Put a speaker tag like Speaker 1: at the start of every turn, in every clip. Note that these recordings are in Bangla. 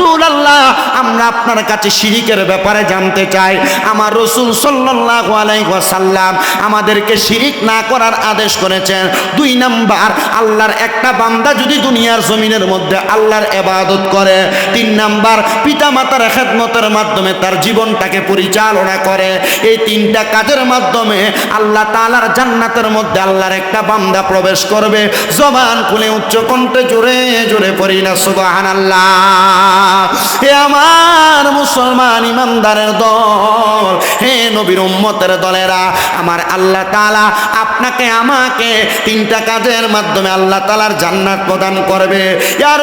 Speaker 1: রসুল আল্লাহ আমরা আপনার কাছে শিরিকের ব্যাপারে জানতে চাই। আমার রসুল সাল্লাহ আলাইসাল্লাম আমাদেরকে শিরিক না করার আদেশ করেছেন। দুই নাম্বার, আল্লাহর একটা বান্দা যদি দুনিয়ার জমিনের মধ্যে আল্লাহর এবাদত করে। তিন নাম্বার পিতা মাতার খেদমতের মাধ্যমে তার জীবনটাকে পরিচালনা করে। এই তিনটা কাজের মাধ্যমে আল্লাহ তালার জান্নাতের মধ্যে আল্লাহর একটা বান্দা প্রবেশ করবে। জবান খুলে উচ্চ কণ্ঠে জোরে জোরে পড়ি না সুবাহান আল্লাহ হে আমার মুসলমান ইমানদারের দল, হে নবীর উম্মতের দলেরা, আমার আল্লাহ তালা আপনাকে, আমাকে তিনটা কাজের মাধ্যমে আল্লাহ তালার জান্নাত প্রদান করবে। ইয়ার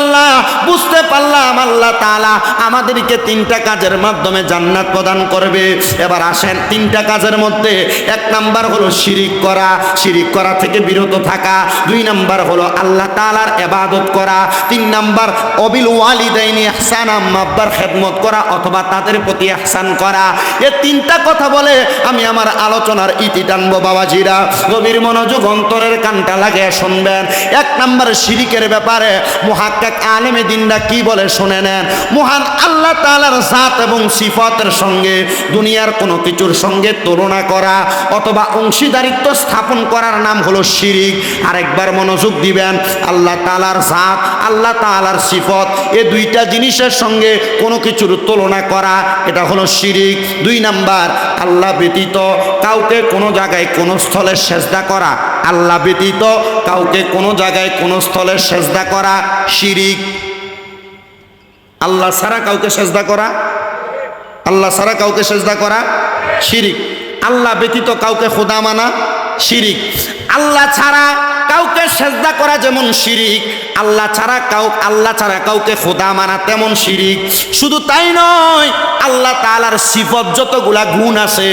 Speaker 1: আল্লাহ বুঝতে পারলাম আল্লাহ তালা আমাদেরকে তিনটা কাজের মাধ্যমে জান্নাত প্রদান করবে। এবার আসেন তিনটা কাজের মধ্যে, এক নাম্বার হলো শিরিক করা। শিরিক করা থেকে বিরত থাকা। দুই নাম্বার হলো আল্লাহ তালার এবাদত করা। তিন নাম্বার, অবিল ওয়ালিদাইনি ইহসান আম্মাব্বার খেদমত করা অথবা তাদের প্রতি ইহসান করা, এ তিনটা কথা বলে আমি আমার আলোচনার ইতি টানবো বাবাজিরা। গভীর মনোযোগ অন্তরের কানটা লাগে শুনবেন। এক নাম্বার শিরিকের ব্যাপারে মুহাক্কাক আলেমে দিনরা কি বলে শুনে নেন? মহান আল্লাহ তালার জাত এবং সিফতের সঙ্গে, দুনিয়ার কোনো কিছুর সঙ্গে তুলনা করা অথবা অংশীদারিত্ব স্থাপন করার নাম হলো শিরিক। আরেকবার মনোযোগ দিবেন, আল্লাহ তালার জাত, আল্লাহ তাআলার সিফত, এ দুইটা জিনিসের সঙ্গে কোনো কিছুর তুলনা করা, এটা হলো শিরিক। দুই নাম্বার, আল্লাহ ব্যতীত কাউকে কোনো জায়গায় কোনো স্থলে সেজদা করা। আল্লাহ ব্যতীত কাউকে কোনো জায়গায় কোনো স্থলে সেজদা করা শিরিক। আল্লাহ ছাড়া কাউকে সেজদা করা? আল্লাহ ছাড়া কাউকে সেজদা করা শিরিক। আল্লাহ ব্যতীত কাউকে খোদা মানা শিরিক। আল্লাহ ছাড়া কাউকে সেজদা করা যেমন শিরিক আল্লাহ ছাড়া কাউ আল্লাহ ছাড়া কাউকে খোদা মানা তেমন শিরিক। শুধু তাই নয়, আল্লাহ তালার সিফত যতগুলা গুণ আছে,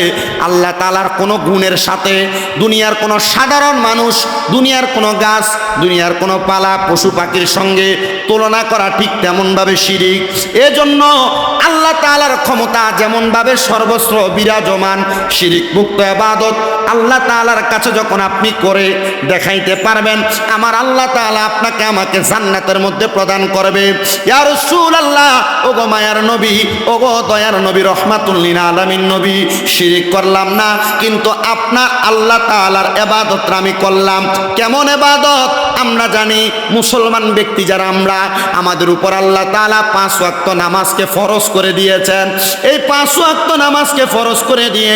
Speaker 1: আল্লাহ তালার কোনো গুণের সাথে দুনিয়ার কোনো সাধারণ মানুষ, দুনিয়ার কোনো গাছ, দুনিয়ার কোনো পালা, পশু পাখির সঙ্গে তুলনা করা ঠিক তেমনভাবে শিরিক। এজন্য আল্লাহ তালার ক্ষমতা যেমনভাবে সর্বস্র বিরাজমান শিরিক মুক্ত আবাদত আল্লাহ তালার কাছে যখন আপনি করে দেখাইতে পারবেন, আমার আল্লাহ তাআলা আপনাকে আমাকে জান্নাতের মধ্যে প্রদান করবে। ইয়া রাসূলুল্লাহ ও গো মায়ার নবী ও গো দয়ার নবী রহমাতুল্লিন আলামিন নবী, শিরিক করলাম না, কিন্তু আপনার আল্লাহ তাআলার ইবাদতটা আমি করলাম। কেমন ইবাদত আমরা জানি, মুসলমান ব্যক্তি যারা আমরা, আমাদের উপর আল্লাহ তাআলা পাঁচ ওয়াক্ত নামাজকে ফরজ করে দিয়েছেন। এই পাঁচ ওয়াক্ত নামাজকে ফরজ করে দিয়ে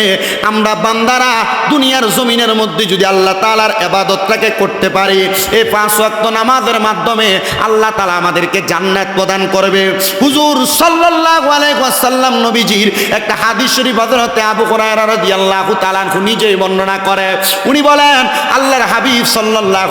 Speaker 1: আমরা বান্দারা দুনিয়ার জমিনের মধ্যে যদি আল্লাহ তাআলার ইবাদতটাকে করতে পারি, এই পাঁচ ওয়াক্ত নামাজের মাধ্যমে আল্লাহ তাআলা আমাদেরকে জান্নাত প্রদান করবে। হুজুর সাল্লাল্লাহু আলাইহি নবীজির একটা হাদিস হযরতে আবু হুরায়রা রাদিয়াল্লাহু নিজেই বর্ণনা করে। উনি বলেন, আল্লাহর হাবিব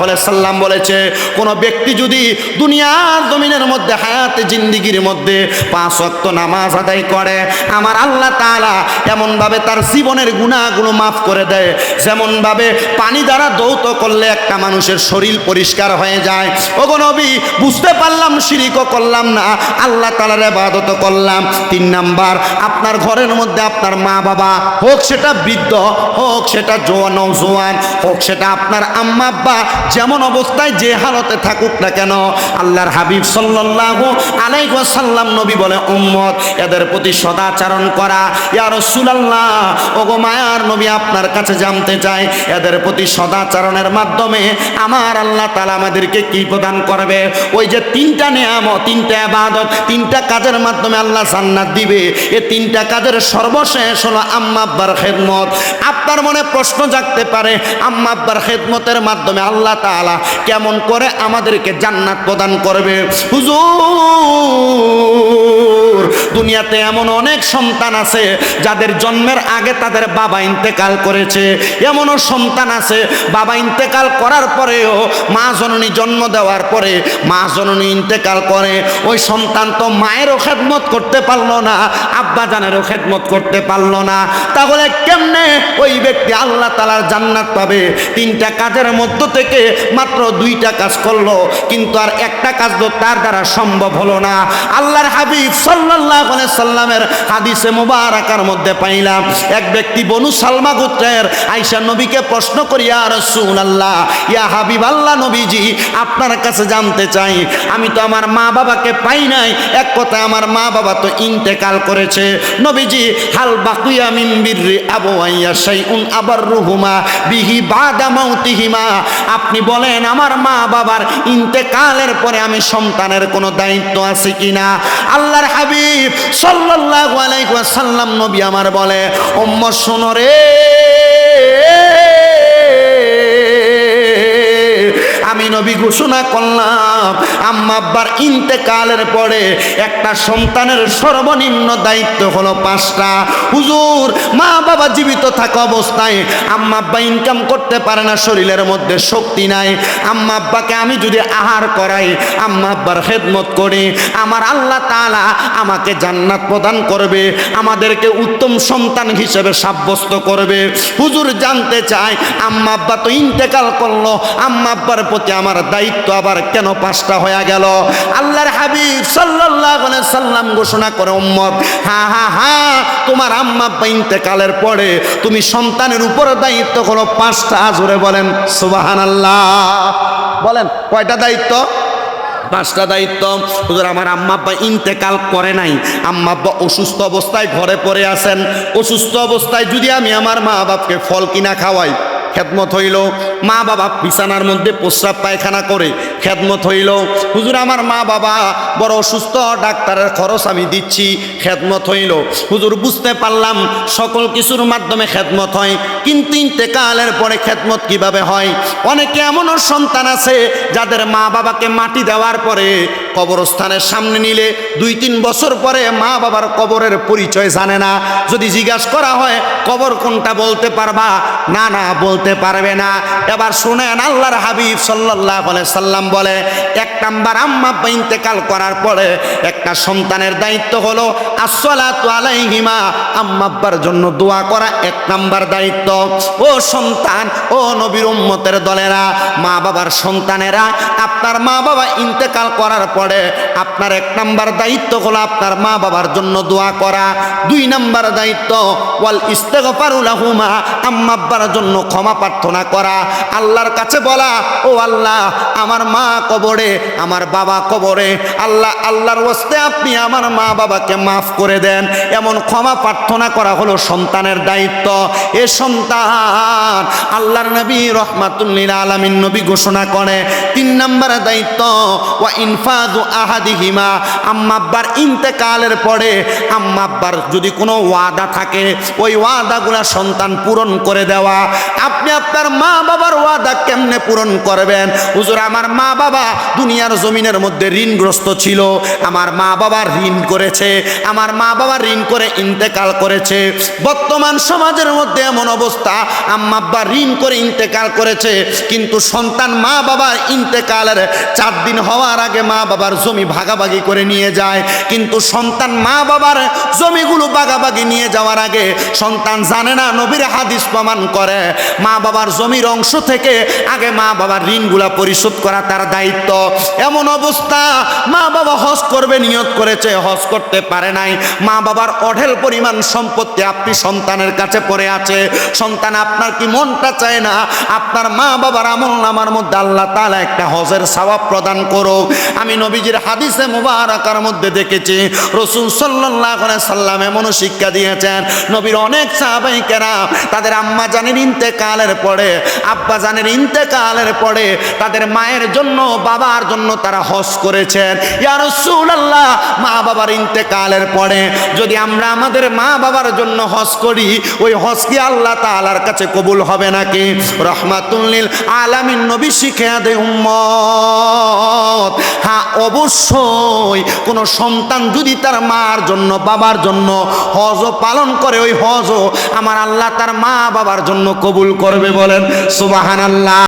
Speaker 1: আলাইহি সাল্লাম বলেছে, কোন ব্যক্তি যদি দুনিয়ার জমিনের মধ্যে, হায়াতে জিন্দিগির মধ্যে পাঁচ ওয়াক্ত নামাজ আদায় করে, আমার আল্লাহ তাআলা এমনভাবে তার জীবনের গুনাহগুলো মাফ করে দেয়। যেমনভাবে পানি দ্বারা দৌত করলে একটা মানুষের শরীর পরিষ্কার হয়ে যায়। ওগো নবী, বুঝতে পারলাম শিরিকও করলাম না, আল্লাহ তালার এবাদত করলাম। তিন নাম্বার, আপনার ঘরের মধ্যে আপনার মা বাবা, হোক সেটা বৃদ্ধ, হোক সেটা জোয়ান জোয়ান, হোক সেটা আপনার আম্মা আব্বা, যেমন অবস্থায় যে হালতে থাকুক না কেন, আল্লাহর হাবিব সাল্লাল্লাহু আলাইহি ওয়াসাল্লাম নবী বলে, উম্মত, এদের প্রতি সদাচারণ করা। ইয়া রাসূলুল্লাহ, ওগো মায়ার নবী, আপনার কাছে জানতে চায় এদের প্রতি সদাচারণের মাধ্যমে আমার আল্লাহ তালা আমাদেরকে কি প্রদান করবে। ওই যে তিনটা নেয়াম তিনটা আবাদত তিনটা কাজের মাধ্যমে আল্লাহ জান্নাত দিবে। এ তিনটা কাজের সর্বশেষ হলো আম্মা আব্বার খেদমত। আপনার মনে প্রশ্ন জাগতে পারে, আম্মা আব্বার খেদমতের মাধ্যমে আল্লাহ তাআলা কেমন করে আমাদেরকে জান্নাত প্রদান করবে? হুজুর! দুনিয়াতে এমন অনেক সন্তান আছে যাদের জন্মের আগে তাদের বাবা ইন্তেকাল করেছে। এমনও সন্তান আছে, বাবা ইন্তেকাল করার পরেও মা জননী জন্ম দেওয়ার পরে মা জননী ইন্তেকাল করে। ওই সন্তান তো মায়েরও খেদমত করতে পারল না, আব্বা জানেরও খেদমত করতে পারল না। তাহলে কেমনে ওই ব্যক্তি আল্লাহ তালার জান্নাত পাবে? তিনটা কাজের মধ্য থেকে মাত্র দুইটা কাজ করল, কিন্তু আর একটা কাজ তো তার দ্বারা সম্ভব হলো না। আল্লাহর হাবিব সাল্লাল্লাহু সাল্লামের হাদিসে মুবারাকার মধ্যে পাইলাম, এক ব্যক্তি বনু সালমা গোত্রের আইসা নবীকে প্রশ্ন করিয়া রসুল আল্লাহ ইয়া হাবিব আল্লাহ নবীজি, আপনার কাছে জানতে চাই, আমি তো আমার মা বাবাকে পাই নাই, এক কথায় আমার মা বাবা তো ইন্তেকাল করেছে, নবীজি, হাল বাকুয়া মিন বিররি আবু আইয়া শাইউন আবার রুহুমা বিহি বাদা মাউতিহিমা। আপনি বলেন, আমার মা বাবার ইন্তেকালের পরে আমি সন্তানের কোনো দায়িত্ব আছে কিনা? আল্লাহর হাবিব সাল্লাল্লাহু আলাইহি ওয়াসাল্লাম নবী আমার বলে ওম্ম শোনো রে। আমি নবী ঘোষণা করলাম আম্মা ইন্তেকালের পরে একটা সন্তানের সর্বনিম্ন দায়িত্ব হলো পাঁচটা। হুজুর মা বাবা জীবিত থাকা অবস্থায় আম্মা আব্বা ইনকাম করতে পারে না, শরীরের মধ্যে শক্তি নাই। আম্মা আব্বাকে আমি যদি আহার করাই, আম্মা আব্বার খেদমত করি, আমার আল্লাহ তাআলা আমাকে জান্নাত প্রদান করবে, আমাদেরকে উত্তম সন্তান হিসেবে সাব্যস্ত করবে। হুজুর জানতে চাই আম্মা আব্বা তো ইন্তেকাল করল, আম্মা আব্বার প্রতি আমার দায়িত্ব আবার কেন পাঁচটা হয়ে গেল। আল্লাহর হাবিব আলাইহি সাল্লাম ঘোষণা করে, উম্মত, হা হা হা, তোমার আম্মা আব্বা ইন্তেকালের পরে তুমি সন্তানের উপর দায়িত্ব হলো পাঁচটা জোরে বলেন, সুবহানাল্লাহ। বলেন, কয়টা দায়িত্ব? পাঁচটা দায়িত্ব। হুজুর, আমার আম্মা আব্বা ইন্তেকাল করে নাই। আম্মা আব্বা অসুস্থ অবস্থায় ঘরে পড়ে আছেন। অসুস্থ অবস্থায় যদি আমি আমার মা বাপকে ফল কিনা খাওয়াই, খেদমত হইল। মা বাবা বিছানার মধ্যে প্রস্রাব পায়খানা করে খেদমত হইল। হুজুর, আমার মা বাবা বড় অসুস্থ, ডাক্তারের খরচ আমি দিচ্ছি, খেদমত হইল। হুজুর, বুঝতে পারলাম সকল কিছুর মাধ্যমে খেদমত হয়, কিন্তু ইন্তেকালের পরে খেদমত কীভাবে হয়? অনেকে এমনও সন্তান আছে যাদের মা বাবাকে মাটি দেওয়ার পরে কবরস্থানের সামনে নিলে দুই তিন বছর পরে মা বাবার কবরের পরিচয় জানে না। যদি জিজ্ঞাসা করা হয়, কবর কোনটা বলতে পারবা? না না, বলতে পারবে না। এবার শুনেন, আল্লাহর হাবিব সাল্লাহ সাল্লাম বলে, এক নাম্বার আম্মা ইন্তেকাল করার পরে একটা সন্তানের দায়িত্ব হলো, আসসালাতু আলাইহিমা, আম্মা আব্বার জন্য দোয়া করা এক নাম্বার দায়িত্ব। ও সন্তান, ও নবীর উম্মতের দলেরা মা বাবার সন্তানেরা, আপনার মা বাবা ইন্তেকাল করার পরে আপনার এক নাম্বার দায়িত্ব হলো আপনার মা বাবার জন্য দোয়া করা। দুই নাম্বার দায়িত্ব, ওয়াল ইস্তেগফারুলাহুমা আম্মা আব্বার জন্য ক্ষমা প্রার্থনা করা। আল্লাহর কাছে বলা, ও আল্লাহ, আমার মা কবরে, আমার বাবা কবরে, আল্লাহ, আল্লাহর ওস্তে আপনি আমার মা বাবাকে মাফ করে দেন। এমন ক্ষমা প্রার্থনা করা হলো সন্তানের দায়িত্ব। এ সন্তান আল্লাহর নবী রহমাতুল্লিল আলামিন নবী ঘোষণা করে, তিন নম্বর দায়িত্ব, ওয়া ইনফাদু আহাদিহিমা আম্মা আব্বার ইন্তেকালের পরে আম্মাব্বার যদি কোনো ওয়াদা থাকে, ওই ওয়াদাগুলা সন্তান পূরণ করে দেওয়া। আপনি আপনার মা বাবার ওয়াদা কেমনে পূরণ করবেন? হুজুর, আমার মা বাবা দুনিয়ার জমিনের মধ্যে ঋণগ্রস্ত ছিল। আমার মা বাবা ঋণ করেছে। আমার মা বাবা ঋণ করে ইন্তেকাল করেছে। বর্তমান সমাজের মধ্যে এমন অবস্থা, আম্মা আব্বা ঋণ করে ইন্তেকাল করেছে, কিন্তু সন্তান মা বাবার ইন্তেকালের চার দিন হওয়ার আগে মা বাবার জমি ভাগাভাগি করে নিয়ে যায়। কিন্তু সন্তান মা বাবার জমিগুলো ভাগাভাগি নিয়ে যাওয়ার আগে সন্তান জানে না, নবীর হাদিস প্রমাণ করে। মা বাবার জমির অংশ থেকে আগে মা বাবার ঋণগুলা পরিশোধ করা তার দায়িত্ব। এমন অবস্থা, মা বাবা হজ করবে, নিয়ত করেছে, হজ করতে পারে নাই। মা বাবার অঢেল পরিমাণ সম্পত্তি আপনি সন্তানের কাছে পড়ে আছে। সন্তান আপনার কি মনটা চায় না? আপনার মা বাবার আমল নামার মধ্যে আল্লাহ তালা একটা হজের সওয়াব প্রদান করুক। আমি নবীজির হাদিসে মুবারাকার মধ্যে দেখেছি, রসুল আলাইহি সাল্লাম এমন শিক্ষা দিয়েছেন, নবীর অনেক সাহাবাই কেরাম তাদের আম্মা জানের ইন্তেকালের পরে আব্বা জানের ইন্তেকালের পরে তাদের মায়ের জন্য, বাবার জন্য তারা হস করেছেন। ইয়া রাসূলুল্লাহ, মা বাবার ইন্তেকালের পরে যদি আমরা আমাদের মা বাবার জন্য হস করি, ওই হজ কি আল্লাহ তাআলার কাছে কবুল হবে নাকি? রহমাতুল্লিল আলামিন নবী শিখে দে হ্যাঁ অবশ্যই কোন সন্তান যদি তার মার জন্য, বাবার জন্য হজ পালন করে, ওই হজ আমার আল্লাহ তার মা বাবার জন্য কবুল করবে বলেন সুবাহান আল্লাহ